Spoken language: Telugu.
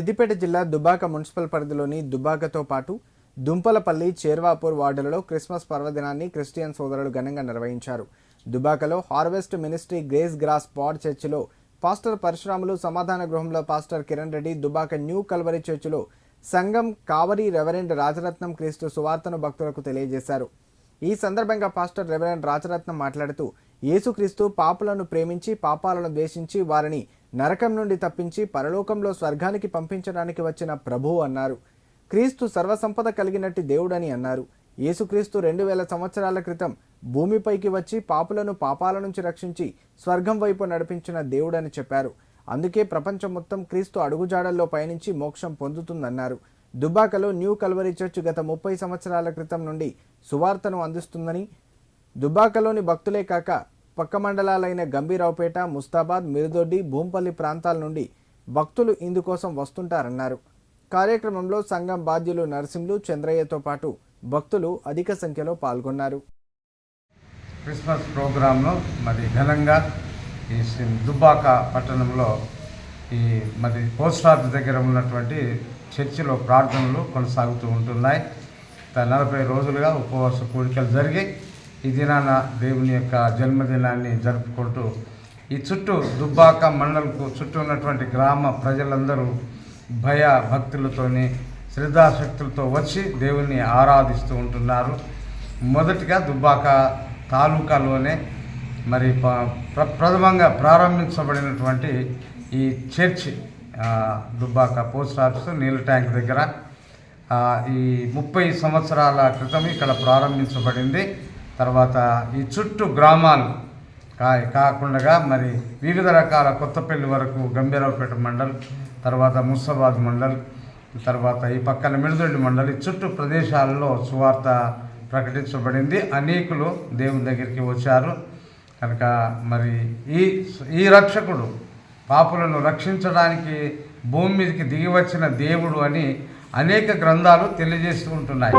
సిద్దిపేట జిల్లా దుబాక మున్సిపల్ పరిధిలోని దుబాకతో పాటు దుంపలపల్లి చేర్వాపూర్ వార్డులలో క్రిస్మస్ పర్వదినాన్ని క్రిస్టియన్ సోదరులు ఘనంగా నిర్వహించారు. దుబాకలో హార్వెస్ట్ మినిస్ట్రీ గ్రేస్ గ్రాస్ పాడ్ చర్చిలో పాస్టర్ పరశురాములు సమాధాన గృహంలో pastor Kiran Reddy Dubbaka new Calvary చర్చిలో సంఘం కావరి రెవరెండ్ రాజరత్నం క్రీస్తు సువార్తను భక్తులకు తెలియజేశారు. ఈ సందర్భంగా పాస్టర్ రెవరెండ్ రాజరత్నం మాట్లాడుతూ యేసుక్రీస్తు పాపులను ప్రేమించి పాపాలను ద్వేషించి వారిని నరకం నుండి తప్పించి పరలోకంలో స్వర్గానికి పంపించడానికి వచ్చిన ప్రభువు అన్నారు. క్రీస్తు సర్వసంపద కలిగినట్టి దేవుడని అన్నారు. యేసుక్రీస్తు రెండు వేల సంవత్సరాల క్రితం భూమిపైకి వచ్చి పాపులను పాపాల నుంచి రక్షించి స్వర్గం వైపు నడిపించిన దేవుడని చెప్పారు. అందుకే ప్రపంచం మొత్తం క్రీస్తు అడుగుజాడల్లో పయనించి మోక్షం పొందుతుందన్నారు. దుబాకలో న్యూ కల్వరీ చర్చ్ గత ముప్పై సంవత్సరాల క్రితం నుండి సువార్తను అందిస్తుందని దుబ్బాకలోని భక్తులే కాక పక్క మండలాలైన గంభీరావుపేట ముస్తాబాద్ మిరుదొడ్డి భూంపల్లి ప్రాంతాల నుండి భక్తులు ఇందుకోసం వస్తుంటారన్నారు. కార్యక్రమంలో సంఘం బాధ్యులు నరసింహులు చంద్రయ్యతో పాటు భక్తులు అధిక సంఖ్యలో పాల్గొన్నారు. క్రిస్మస్ ప్రోగ్రాంలో మరి ఘనంగా ఈ దుబ్బాక పట్టణంలో ఈ మరి పోస్ట్ ఆఫీస్ దగ్గర ఉన్నటువంటి చర్చిలో ప్రార్థనలు కొనసాగుతూ ఉంటున్నాయి. నలభై రోజులుగా ఉపవాస కోరికలు జరిగి ఈ దినాన దేవుని యొక్క జన్మదినాన్ని జరుపుకుంటూ ఈ చుట్టూ దుబ్బాక మండలకు చుట్టూ ఉన్నటువంటి గ్రామ ప్రజలందరూ భయ భక్తులతోని శ్రద్ధాశక్తులతో వచ్చి దేవుణ్ణి ఆరాధిస్తూ ఉంటున్నారు. మొదటిగా దుబ్బాక తాలూకాలోనే మరి ప- ప్ర- ప్రథమంగా ప్రారంభించబడినటువంటి ఈ చర్చి దుబ్బాక పోస్ట్ ఆఫీస్ నీళ్ళ ట్యాంక్ దగ్గర. ఈ ముప్పై సంవత్సరాల క్రితం ఇక్కడ ప్రారంభించబడింది. తర్వాత ఈ చుట్టూ గ్రామాలు కా కాకుండా మరి వివిధ రకాల కొత్తపల్లి వరకు గంభీరావుపేట మండల్ తర్వాత ముస్తాబాద్ మండల్ తర్వాత ఈ పక్కన మిడిదొడ్డి మండలి చుట్టూ ప్రదేశాల్లో సువార్త ప్రకటించబడింది. అనేకులు దేవుని దగ్గరికి వచ్చారు. కనుక మరి ఈ ఈ రక్షకుడు పాపులను రక్షించడానికి భూమి మీదకి దిగి వచ్చిన దేవుడు అని అనేక గ్రంథాలు తెలియజేస్తూ ఉంటున్నాయి.